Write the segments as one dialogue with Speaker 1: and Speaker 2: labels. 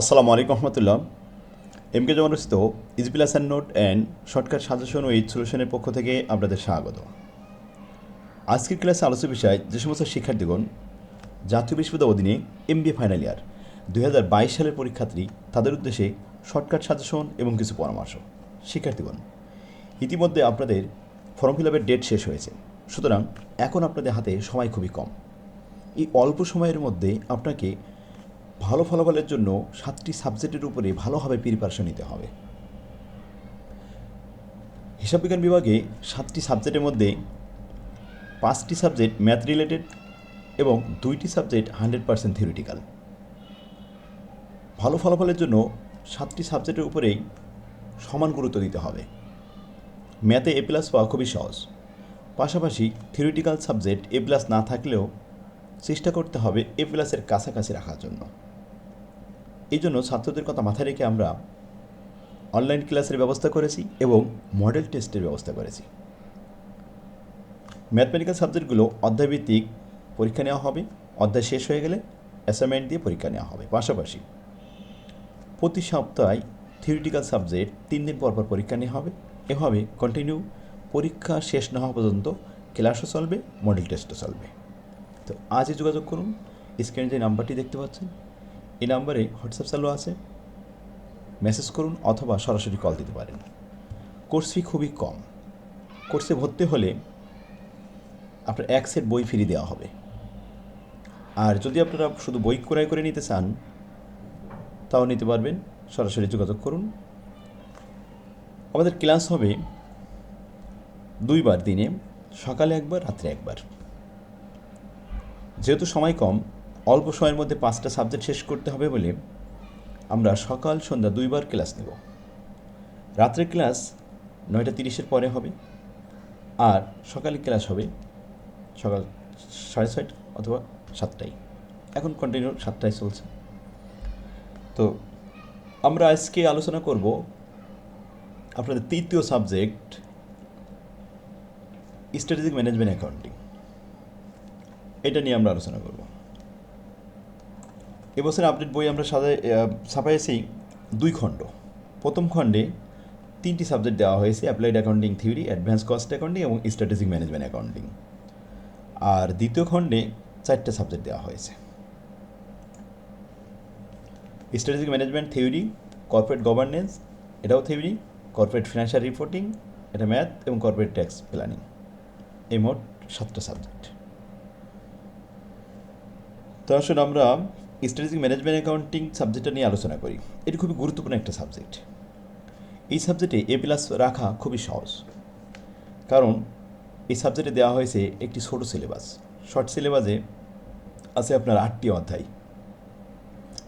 Speaker 1: আসসালামু আলাইকুম রহমতুল্লাহ। এম কে জমানুস্থিত ইজবিলাস and note and shortcut suggestion with সলিউশনের পক্ষ থেকে আপনাদের স্বাগত। আজকের ক্লাসে আলোচ্য বিষয় যে সমস্ত শিক্ষার্থীগণ জাতীয় বিশ্ববিদ্যালয় অধীনে এম বি ফাইনাল ইয়ার দুই হাজার বাইশ সালের পরীক্ষার্থী, তাদের উদ্দেশ্যে শর্টকাট সাজেশন এবং কিছু পরামর্শ। শিক্ষার্থীগণ, ইতিমধ্যে আপনাদের ফর্ম ফিল আপের ডেট শেষ হয়েছে। সুতরাং এখন আপনাদের হাতে সময় খুবই কম। এই অল্প সময়ের মধ্যে আপনাকে ভালো ফলাফলের জন্য সাতটি সাবজেক্টের উপরে ভালোভাবে প্রিপারেশন নিতে হবে। হিসাব বিজ্ঞান বিভাগে সাতটি সাবজেক্টের মধ্যে পাঁচটি সাবজেক্ট ম্যাথ রিলেটেড এবং দুইটি সাবজেক্ট হান্ড্রেড পার্সেন্ট থিওরিটিক্যাল ভালো ফলাফলের জন্য সাতটি সাবজেক্টের উপরেই সমান গুরুত্ব দিতে হবে। ম্যাথে এ প্লাস পাওয়া খুবই সহজ। পাশাপাশি থিওরিটিক্যাল সাবজেক্ট এ প্লাস না থাকলেও চেষ্টা করতে হবে এ প্লাসের কাছাকাছি রাখার জন্য। এই জন্য ছাত্রদের কথা মাথায় রেখে আমরা অনলাইন ক্লাসের ব্যবস্থা করেছি এবং মডেল টেস্টের ব্যবস্থা করেছি। ম্যাথমেটিক্যাল সাবজেক্টগুলো অধ্যায়ভিত্তিক পরীক্ষা নেওয়া হবে, অধ্যায় শেষ হয়ে গেলে অ্যাসাইনমেন্ট দিয়ে পরীক্ষা নেওয়া হবে। পাশাপাশি প্রতি সপ্তাহে থিওরিটিক্যাল সাবজেক্ট তিন দিন পর পর পরীক্ষা নেওয়া হবে। এভাবে কন্টিনিউ পরীক্ষা শেষ না হওয়া পর্যন্ত ক্লাসও চলবে মডেল টেস্টও চলবে। তো আজই যোগাযোগ করুন স্ক্রিনে যে নাম্বারটি দেখতে পাচ্ছেন এই নাম্বারে হোয়াটসঅ্যাপ চালু আছে। মেসেজ করুন অথবা সরাসরি কল দিতে পারেন। কোর্স ফি খুবই কম। কোর্সে ভর্তি হলে আপনার এক সেট বই ফ্রি দেওয়া হবে। আর যদি আপনারা শুধু বই ক্রয় করে নিতে চান, তাও নিতে পারবেন। সরাসরি যোগাযোগ করুন। আমাদের ক্লাস হবে দুইবার দিনে, সকালে একবার, রাত্রে একবার। যেহেতু সময় কম অল্প সময়ের মধ্যে পাঁচটা সাবজেক্ট শেষ করতে হবে বলে আমরা সকাল সন্ধ্যা দুইবার ক্লাস নেব। রাত্রের ক্লাস নয়টা তিরিশের পরে হবে আর সকালে ক্লাস হবে সকাল সাড়ে ছয়টা অথবা সাতটায়। এখন কন্টিনিউ সাতটায় চলছে। তো আমরা আজকে আলোচনা করব আপনাদের তৃতীয় সাবজেক্ট স্ট্র্যাটেজিক ম্যানেজমেন্ট অ্যাকাউন্টিং এটা নিয়ে আমরা আলোচনা করব। এবছর আপডেট বই আমরা সাজাই ছাপাইছি দুই খণ্ড। প্রথম খণ্ডে তিনটি সাবজেক্ট দেওয়া হয়েছে applied accounting theory advance cost accounting এবং স্ট্র্যাটেজিক ম্যানেজমেন্ট অ্যাকাউন্টিং আর দ্বিতীয় খণ্ডে চারটে সাবজেক্ট দেওয়া হয়েছে। Strategic management theory corporate governance এটাও থিওরি কর্পোরেট ফিনান্সিয়াল রিপোর্টিং এটা ম্যাথ এবং কর্পোরেট ট্যাক্স প্ল্যানিং এই মোট সাতটা সাবজেক্ট তো আসলে আমরা স্ট্র্যাটেজিক ম্যানেজমেন্ট অ্যাকাউন্টিং সাবজেক্টটা নিয়ে আলোচনা করি। এটি খুবই গুরুত্বপূর্ণ একটা সাবজেক্ট এই সাবজেক্টে এ প্লাস রাখা খুবই সহজ। কারণ এই সাবজেক্টে দেওয়া হয়েছে একটি ছোটো সিলেবাস শর্ট সিলেবাসে আছে আপনার আটটি অধ্যায়।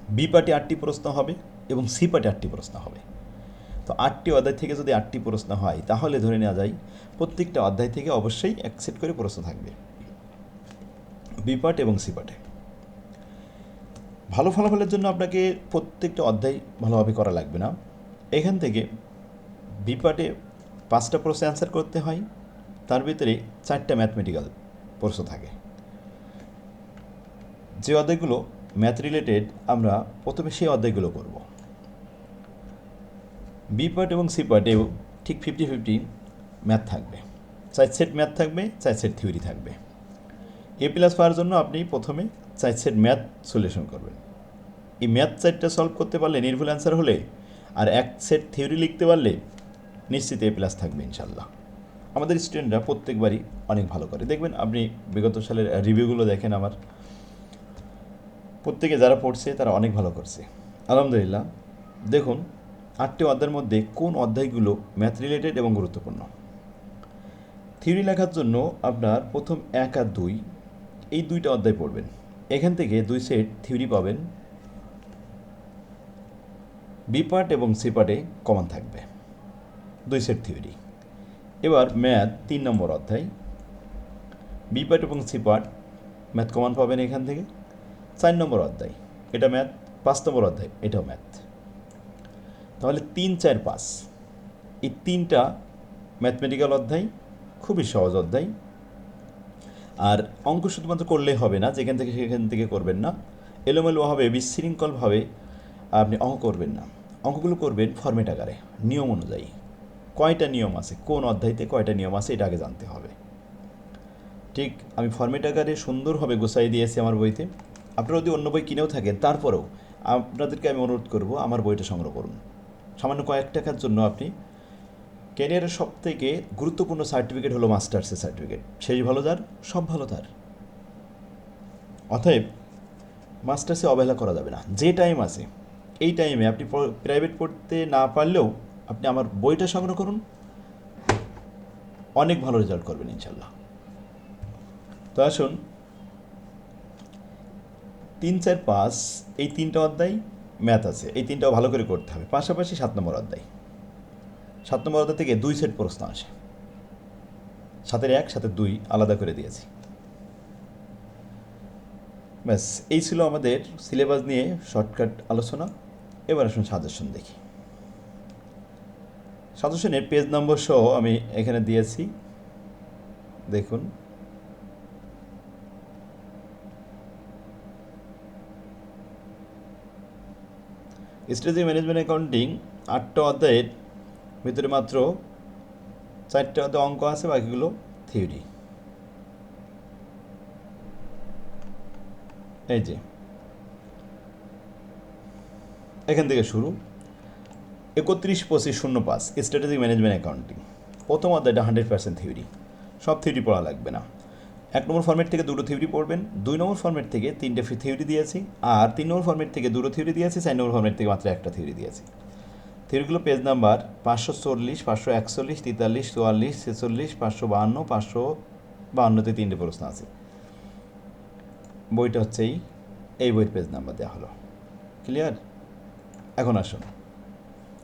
Speaker 1: বি পার্টে আটটি প্রশ্ন হবে এবং সি পার্টে আটটি প্রশ্ন হবে। তো আটটি অধ্যায় থেকে যদি আটটি প্রশ্ন হয়, তাহলে ধরে নেওয়া যায় প্রত্যেকটা অধ্যায় থেকে অবশ্যই এক সেট করে প্রশ্ন থাকবে। বি পার্ট এবং সি পার্টে। ভালো ফলাফলের জন্য আপনাকে প্রত্যেকটা অধ্যায় ভালোভাবে করা লাগবে না। এখান থেকে বি পার্টে পাঁচটা প্রশ্ন অ্যান্সার করতে হয়। তার ভিতরে চারটা ম্যাথমেটিক্যাল প্রশ্ন থাকে। যে অধ্যায়গুলো ম্যাথ রিলেটেড আমরা প্রথমে সেই অধ্যায়গুলো করব। বি পার্ট এবং সি পার্টেও ঠিক ফিফটি ফিফটি ম্যাথ থাকবে। চার সেট ম্যাথ থাকবে চার সেট থিওরি থাকবে। এ প্লাস পাওয়ার জন্য আপনি প্রথমে চার সেট ম্যাথ সলিউশন করবেন। এই ম্যাথ চারটা সলভ করতে পারলে নির্ভুল অ্যান্সার হলে? আর এক সেট থিওরি লিখতে পারলে নিশ্চিত এ প্লাস থাকবে ইনশাল্লাহ। আমাদের স্টুডেন্টরা প্রত্যেকবারই অনেক ভালো করে। দেখবেন আপনি বিগত সালের রিভিউগুলো দেখেন আমার। প্রত্যেকে যারা পড়ছে, তারা অনেক ভালো করছে। আলহামদুলিল্লাহ। দেখুন, আটটি অধ্যায়ের মধ্যে কোন অধ্যায়গুলো ম্যাথ রিলেটেড এবং গুরুত্বপূর্ণ? থিওরি লেখার জন্য আপনার প্রথম এক আর দুই, এই দুইটা অধ্যায় পড়বেন। এখান থেকে দুই সেট থিওরি পাবেন। বি পার্ট এবং সি পার্টে কমন থাকবে। দুই সেট থিওরি এবার ম্যাথ তিন নম্বর অধ্যায়। বি পার্ট এবং সি পার্ট ম্যাথ কমন পাবেন এখান থেকে। চার নম্বর অধ্যায়। এটা ম্যাথ পাঁচ নম্বর অধ্যায়। এটাও ম্যাথ তাহলে তিন, চার, পাঁচ। এই তিনটা ম্যাথমেটিক্যাল অধ্যায়, খুবই সহজ অধ্যায়। আর অঙ্ক শুধুমাত্র করলেই হবে না, যেখান থেকে সেখান থেকে করবেন না। এলোমেলোভাবে বিশৃঙ্খলভাবে আপনি অঙ্ক করবেন না। অঙ্কগুলো করবেন ফর্মেট আকারে। নিয়ম অনুযায়ী। কয়টা নিয়ম আছে? কোন অধ্যায়তে কয়টা নিয়ম আছে? এটা আগে জানতে হবে। ঠিক, আমি ফর্মেট আকারে সুন্দরভাবে গোছাই দিয়েছি আমার বইতে। আপনারা যদি অন্য বই কিনেও থাকেন, তারপরেও আপনাদেরকে আমি অনুরোধ করব আমার বইটা সংগ্রহ করুন। সামান্য কয়েক টাকার জন্য আপনি ক্যারিয়ারের সব থেকে গুরুত্বপূর্ণ সার্টিফিকেট হলো মাস্টার্সের সার্টিফিকেট শেষ ভালো তার সব ভালো তার। অতএব মাস্টার্সে অবহেলা করা যাবে না। যে টাইম আছে এই টাইমে আপনি প্রাইভেট পড়তে না পারলেও আপনি আমার বইটা সংগ্রহ করুন। অনেক ভালো রেজাল্ট করবেন ইনশাল্লাহ তো আসুন, তিন, চার, পাঁচ, এই তিনটা অধ্যায় ম্যাথ আছে। এই তিনটাও ভালো করে করতে হবে। পাশাপাশি সাত নম্বর অধ্যায়। সাত নম্বর অধ্যায় থেকে দুই সেট প্রশ্ন আসে। সাতের এক, সাতের দুই আলাদা করে দিয়েছি। ব্যাস, এই ছিল আমাদের সিলেবাস নিয়ে শর্টকাট আলোচনা। এবার আসুন সাজেশন দেখি। সাজেশনের পেজ নম্বর সহ আমি এখানে দিয়েছি। দেখুন। স্ট্রেটেজি ম্যানেজমেন্ট অ্যাকাউন্টিং আটটা অধ্যায়ের ভিতরে মাত্র চারটে অধ্যায় অঙ্ক আছে, বাকিগুলো থিওরি এই যে। এখান থেকে শুরু। একত্রিশ পঁচিশ শূন্য পাঁচ স্ট্র্যাটেজিক ম্যানেজমেন্ট অ্যাকাউন্টিং প্রথম অধ্যায়টা হান্ড্রেড পার্সেন্ট থিওরি সব থিওরি পড়া লাগবে না। এক নম্বর ফর্মেট থেকে দুটো থিওরি পড়বেন। দুই নম্বর ফর্মেট থেকে তিনটে থিওরি দিয়েছি। আর তিন নম্বর ফর্মেট থেকে দুটো থিওরি দিয়েছি, চার নম্বর ফর্মেট থেকে মাত্র একটা থিওরি দিয়েছি। থিওরিগুলো পেজ নাম্বার পাঁচশো চল্লিশ, পাঁচশো একচল্লিশ, তেতাল্লিশ, চুয়াল্লিশ, ছেচল্লিশ, পাঁচশো বাহান্ন, পাঁচশো বাহান্নতে তিনটে প্রশ্ন আছে। বইটা হচ্ছে এই। এই বইয়ের পেজ নাম্বার দেওয়া হলো। ক্লিয়ার এখন আসুন।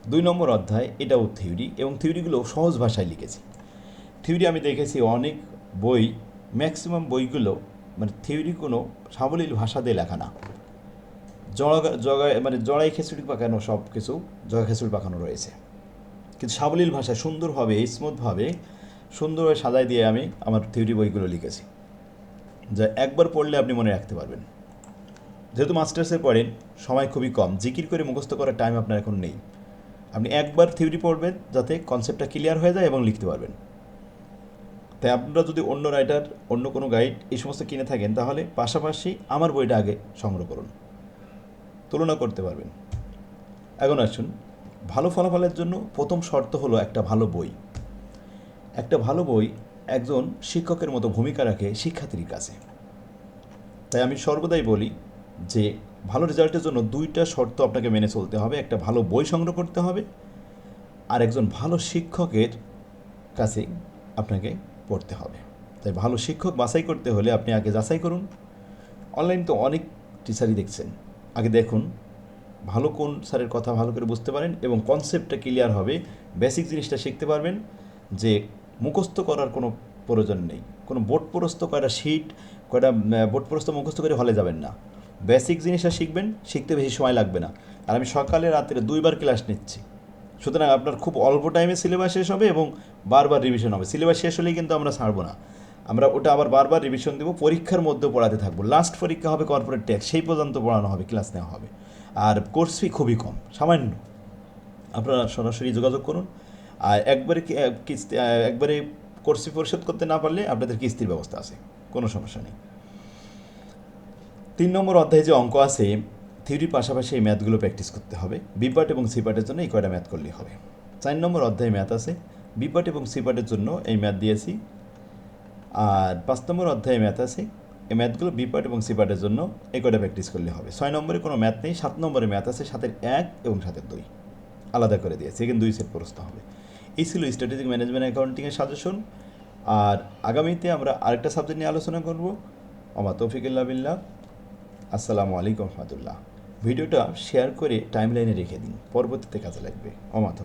Speaker 1: দুই নম্বর অধ্যায় এটাও থিওরি এবং থিওরিগুলো সহজ ভাষায় লিখেছি। থিওরি আমি দেখেছি অনেক বই ম্যাক্সিমাম বইগুলো মানে থিওরি কোনো সাবলীল ভাষা দিয়ে লেখা না। জড়া জগায় মানে জড়াই খেচুড়ি পাকানো সব কিছু, জগা খেচুড়ি পাকানো রয়েছে। কিন্তু সাবলীল ভাষায় সুন্দরভাবে, স্মুথভাবে, সুন্দরভাবে সাজাই দিয়ে আমি আমার থিওরি বইগুলো লিখেছি। যা একবার পড়লে আপনি মনে রাখতে পারবেন। যেহেতু মাস্টার্সে পড়েন সময় খুবই কম, জিকির করে মুখস্থ করার টাইম আপনার এখন নেই। আপনি একবার থিওরি পড়বেন যাতে কনসেপ্টটা ক্লিয়ার হয়ে যায় এবং লিখতে পারবেন। তাই আপনারা যদি অন্য রাইটার অন্য কোনো গাইড এই সমস্ত কিনে থাকেন, তাহলে পাশাপাশি আমার বইটা আগে সংগ্রহ করুন। তুলনা করতে পারবেন। এখন আসুন, ভালো ফলাফলের জন্য প্রথম শর্ত হলো একটা ভালো বই। একটা ভালো বই একজন শিক্ষকের মতো ভূমিকা রাখে শিক্ষার্থীর কাছে। তাই আমি সর্বদাই বলি যে ভালো রেজাল্টের জন্য দুইটা শর্ত আপনাকে মেনে চলতে হবে। একটা ভালো বই সংগ্রহ করতে হবে আর একজন ভালো শিক্ষকের কাছে আপনাকে পড়তে হবে। তাই ভালো শিক্ষক বাছাই করতে হলে আপনি আগে যাচাই করুন। অনলাইন তো অনেক টিচারই দেখছেন। আগে দেখুন ভালো কোন স্যারের কথা ভালো করে বুঝতে পারেন এবং কনসেপ্টটা ক্লিয়ার হবে। বেসিক জিনিসটা শিখতে পারবেন যে মুখস্থ করার কোনো প্রয়োজন নেই। কোনো বোর্ড প্রস্ত কয়টা শিট কয়টা বোর্ড প্রস্ত মুখস্থ করে হলে যাবেন না। বেসিক জিনিসটা শিখবেন, শিখতে বেশি সময় লাগবে না। আর আমি সকালে, রাত্রে দুইবার ক্লাস নিচ্ছি। সুতরাং আপনার খুব অল্প টাইমে সিলেবাস শেষ হবে এবং বারবার রিভিশন হবে। সিলেবাস শেষ হলেই কিন্তু আমরা ছাড়বো না। আমরা ওটা আবার বারবার রিভিশন দেবো, পরীক্ষার মধ্যে পড়াতে থাকব। লাস্ট পরীক্ষা হবে কর্পোরেট ট্যাক্স সেই পর্যন্ত পড়ানো হবে ক্লাস নেওয়া হবে। আর কোর্স ফি খুবই কম, সামান্য। আপনারা সরাসরি যোগাযোগ করুন। আর একবারে কিস্তি একবারে কোর্স ফি পরিশোধ করতে না পারলে আপনাদের কিস্তির ব্যবস্থা আছে, কোনো সমস্যা নেই। তিন নম্বর অধ্যায়ে যে অঙ্ক আছে থিওরির পাশাপাশি এই ম্যাথগুলো প্র্যাকটিস করতে হবে। বিপাট এবং সিপাটের জন্য এই কয়টা ম্যাথ করলেই হবে। চার নম্বর অধ্যায়ে ম্যাথ আছে। বিপাট এবং সিপাটের জন্য এই ম্যাথ দিয়েছি। আর পাঁচ নম্বর অধ্যায়ে ম্যাথ আছে। এই ম্যাথগুলো বিপাট এবং সিপাটের জন্য এই কয়টা প্র্যাকটিস করলে হবে। ছয় নম্বরে কোনো ম্যাথ নেই, সাত নম্বরে ম্যাথ আছে, সাতের এক এবং সাতের দুই। আলাদা করে দিয়েছি, এখানে দুই সেট প্রশ্ন হবে। এই ছিল স্ট্র্যাটেজিক ম্যানেজমেন্ট অ্যাকাউন্টিংয়ের সাজেশন আর আগামীতে আমরা আরেকটা সাবজেক্ট নিয়ে আলোচনা করব। আমার তৌফিকুল্লাহ বিল্লাহ। আসসালামু আলাইকুম রহমতুল্লাহ। ভিডিওটা শেয়ার করে টাইমলাইনে রেখে দিন। পরবর্তীতে কাজে লাগবে। অমাত